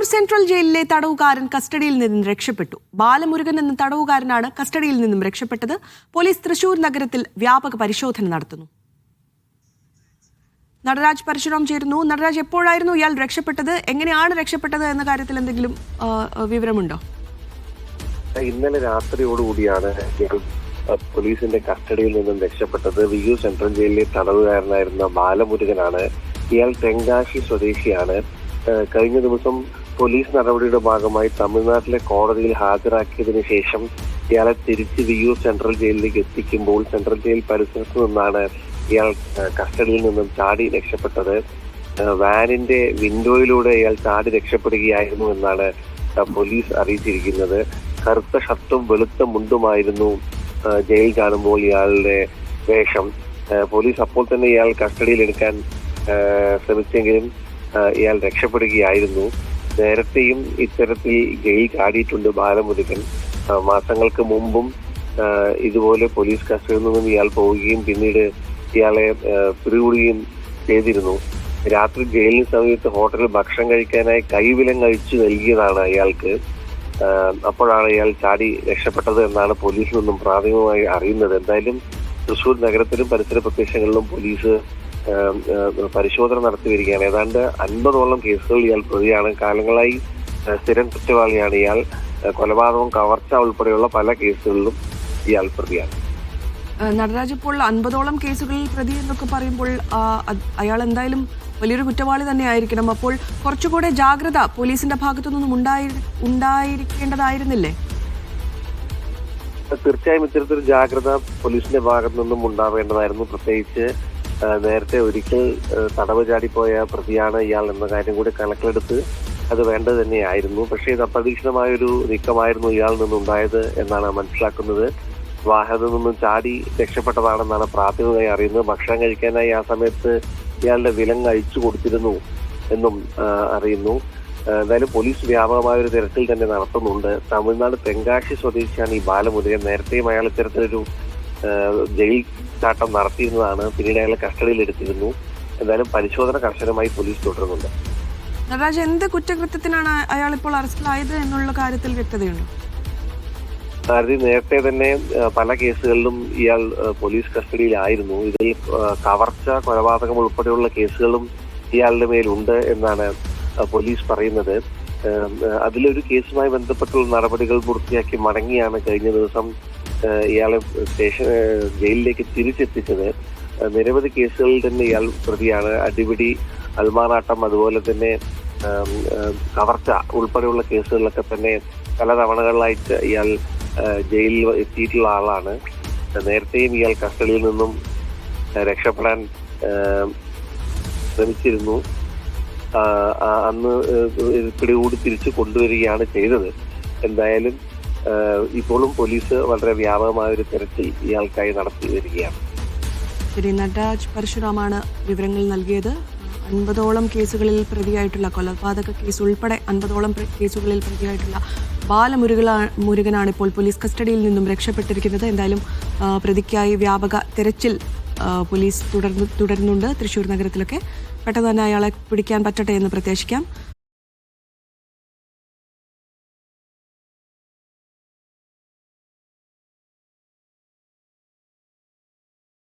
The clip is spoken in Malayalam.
തൃശൂർ സെൻട്രൽ ജയിലിലെ തടവുകാരൻ കസ്റ്റഡിയിൽ നിന്നും രക്ഷപ്പെട്ടു. ബാലമുരുകൻ എന്ന തടവുകാരനാണ് കസ്റ്റഡിയിൽ നിന്നും രക്ഷപ്പെട്ടത്. പോലീസ് തൃശൂർ നഗരത്തിൽ വ്യാപക പരിശോധന നടത്തുന്നു. നടരാജ് പരശുരാം ചേരുന്നു. നടരാജ് എപ്പോഴായിരുന്നു ഇയാൾ രക്ഷപ്പെട്ടത്? എങ്ങനെയാണ് രക്ഷപ്പെട്ടത് എന്ന കാര്യത്തിൽ എന്തെങ്കിലും വിവരമുണ്ടോ? ഇന്നലെ രാത്രിയോടുകൂടിയാണ് പോലീസിന്റെ കസ്റ്റഡിയിൽ നിന്നും രക്ഷപ്പെട്ടത്. വിയു സെൻട്രൽ ജയിലിലെ തടവുകാരനായിരുന്ന ബാലമുരുകനാണ്. ഇയാൾ തെങ്കാശി സ്വദേശിയാണ്. കഴിഞ്ഞ ദിവസം പോലീസ് നടപടിയുടെ ഭാഗമായി തമിഴ്നാട്ടിലെ കോടതിയിൽ ഹാജരാക്കിയതിനു ശേഷം ഇയാളെ തിരിച്ച് വിയൂർ സെൻട്രൽ ജയിലിലേക്ക് എത്തിക്കുമ്പോൾ സെൻട്രൽ ജയിൽ പരിസരത്ത് നിന്നാണ് ഇയാൾ കസ്റ്റഡിയിൽ നിന്നും ചാടി രക്ഷപ്പെട്ടത്. വാനിന്റെ വിൻഡോയിലൂടെ ഇയാൾ ചാടി രക്ഷപ്പെടുകയായിരുന്നു എന്നാണ് പോലീസ് അറിയിച്ചിരിക്കുന്നത്. കറുത്ത ഷർട്ടും വെളുത്ത മുണ്ടുമായിരുന്നു ജയിൽ കാണുമ്പോൾ ഇയാളുടെ വേഷം. പോലീസ് അപ്പോൾ തന്നെ ഇയാൾ കസ്റ്റഡിയിൽ എടുക്കാൻ ശ്രമിച്ചെങ്കിലും ഇയാൾ രക്ഷപ്പെടുകയായിരുന്നു. നേരത്തെയും ഇത്തരത്തിൽ ജയിൽ ചാടിയിട്ടുണ്ട് ബാലമുരുകൻ. മാസങ്ങൾക്ക് മുമ്പും ഇതുപോലെ പോലീസ് കസ്റ്റഡിയിൽ നിന്നും ഇയാൾ പോവുകയും പിന്നീട് ഇയാളെ പിടികൂടുകയും ചെയ്തിരുന്നു. രാത്രി ജയിലിന് സമീപത്ത് ഹോട്ടലിൽ ഭക്ഷണം കഴിക്കാനായി കൈവിലം കഴിച്ചു നൽകിയതാണ് അയാൾക്ക്. അപ്പോഴാണ് ഇയാൾ ചാടി രക്ഷപ്പെട്ടത് എന്നാണ് പോലീസിൽ നിന്നും പ്രാഥമികമായി അറിയുന്നത്. എന്തായാലും തൃശൂർ നഗരത്തിലും പരിസര പ്രദേശങ്ങളിലും പോലീസ് പരിശോധന നടത്തി വരികയാണ് ഏതാണ്ട് അൻപതോളം കേസുകളിൽ ഇയാൾ പ്രതിയാണ്. കാലങ്ങളായി സ്ഥിരം കുറ്റവാളിയാണ് ഇയാൾ. കൊലപാതകം കവർച്ച ഉൾപ്പെടെയുള്ള പല കേസുകളിലും ഇയാൾ പ്രതിയാണ്. നടരാജ് ഇപ്പോൾ അൻപതോളം കേസുകളിൽ പ്രതി എന്നൊക്കെ പറയുമ്പോൾ അയാൾ എന്തായാലും വലിയൊരു കുറ്റവാളി തന്നെ ആയിരിക്കണം അപ്പോൾ കുറച്ചുകൂടെ ജാഗ്രത പോലീസിന്റെ ഭാഗത്തു നിന്നും ഉണ്ടായി ഉണ്ടായിരിക്കേണ്ടതായിരുന്നില്ലേ? തീർച്ചയായും ഇത്തരത്തിൽ ജാഗ്രത പോലീസിന്റെ ഭാഗത്തു നിന്നും ഉണ്ടാവേണ്ടതായിരുന്നു. പ്രത്യേകിച്ച് നേരത്തെ ഒരിക്കൽ തടവ് ചാടിപ്പോയ പ്രതിയാണ് ഇയാൾ എന്ന കാര്യം കൂടി കണക്കിലെടുത്ത് അത് വേണ്ടത് തന്നെയായിരുന്നു. പക്ഷേ ഇത് അപ്രതീക്ഷിതമായൊരു നീക്കമായിരുന്നു ഇയാളിൽ നിന്നുണ്ടായത് എന്നാണ് മനസ്സിലാക്കുന്നത്. വാഹനത്തിൽ നിന്നും ചാടി രക്ഷപ്പെട്ടതാണെന്നാണ് പ്രാഥമികമായി അറിയുന്നത്. ഭക്ഷണം കഴിക്കാനായി ആ സമയത്ത് ഇയാളുടെ വിലങ്ങ് അഴിച്ചു കൊടുത്തിരുന്നു എന്നും അറിയുന്നു. എന്തായാലും പോലീസ് വ്യാപകമായ ഒരു തിരച്ചിൽ തന്നെ നടത്തുന്നുണ്ട്. തമിഴ്നാട് തെങ്കാശി സ്വദേശിയാണ് ഈ ബാലമുരുകൻ നേരത്തെയും അയാൾ ഇത്തരത്തിലൊരു ജയിൽ ചാട്ടം നടത്തിയിരുന്നതാണ്. പിന്നീട് അയാളെ കസ്റ്റഡിയിൽ എടുത്തിരുന്നു. എന്തായാലും പരിശോധന കർശനമായി പോലീസ് തുടരുന്നുണ്ട്. നടരാജ് എന്ത് കുറ്റകൃത്യത്തിനാണ് അയാൾ ഇപ്പോൾ അറസ്റ്റിലായത് എന്നുള്ള കാര്യത്തിൽ വ്യക്തതയുണ്ട്? ഭാരതി നേരത്തെ തന്നെ പല കേസുകളിലും ഇയാൾ പോലീസ് കസ്റ്റഡിയിലായിരുന്നു. ഇതിൽ കവർച്ച കൊലപാതകം ഉൾപ്പെടെയുള്ള കേസുകളും ഇയാളുടെ മേലുണ്ട് എന്നാണ് പോലീസ് പറയുന്നത്. അതിലൊരു കേസുമായി ബന്ധപ്പെട്ടുള്ള നടപടികൾ പൂർത്തിയാക്കി മടങ്ങിയാണ് കഴിഞ്ഞ ദിവസം ഇയാളെ സ്റ്റേഷൻ ജയിലിലേക്ക് തിരിച്ചെത്തിച്ചത് നിരവധി കേസുകളിൽ തന്നെ ഇയാൾ പ്രതിയാണ്. അടിപിടി അൽമാറാട്ടം അതുപോലെ തന്നെ കവർച്ച ഉൾപ്പെടെയുള്ള കേസുകളിലൊക്കെ തന്നെ പല തവണകളിലായിട്ട് ഇയാൾ ജയിലിൽ എത്തിയിട്ടുള്ള ആളാണ്. നേരത്തെയും ഇയാൾ കസ്റ്റഡിയിൽ നിന്നും രക്ഷപ്പെടാൻ ശ്രമിച്ചിരുന്നു. അന്ന് പിടികൂടി തിരിച്ചു കൊണ്ടുവരികയാണ് ചെയ്തത്. എന്തായാലും ഇപ്പോഴും പോലീസ് വളരെ വ്യാപകമായ ഒരു തിരച്ചിൽ ഇയാൾക്കായി നടത്തി വരികയാണ്. ശരി നടരാജ് പരശുരാമാണ് വിവരങ്ങൾ നൽകിയത്. അൻപതോളം കേസുകളിൽ പ്രതിയായിട്ടുള്ള കൊലപാതക കേസ് ഉൾപ്പെടെ അൻപതോളം കേസുകളിൽ പ്രതിയായിട്ടുള്ള ബാലമുരുകല മുരുകനാണ് ഇപ്പോൾ പോലീസ് കസ്റ്റഡിയിൽ നിന്നും രക്ഷപ്പെട്ടിരിക്കുന്നത്. എന്തായാലും പ്രതിക്കായി വ്യാപക തെരച്ചിൽ പോലീസ് തുടർന്നു തുടരുന്നുണ്ട്. തൃശ്ശൂർ നഗരത്തിലൊക്കെ. പെട്ടെന്ന് തന്നെ അയാളെ പിടിക്കാൻ പറ്റട്ടെ എന്ന് പ്രത്യാശിക്കാം.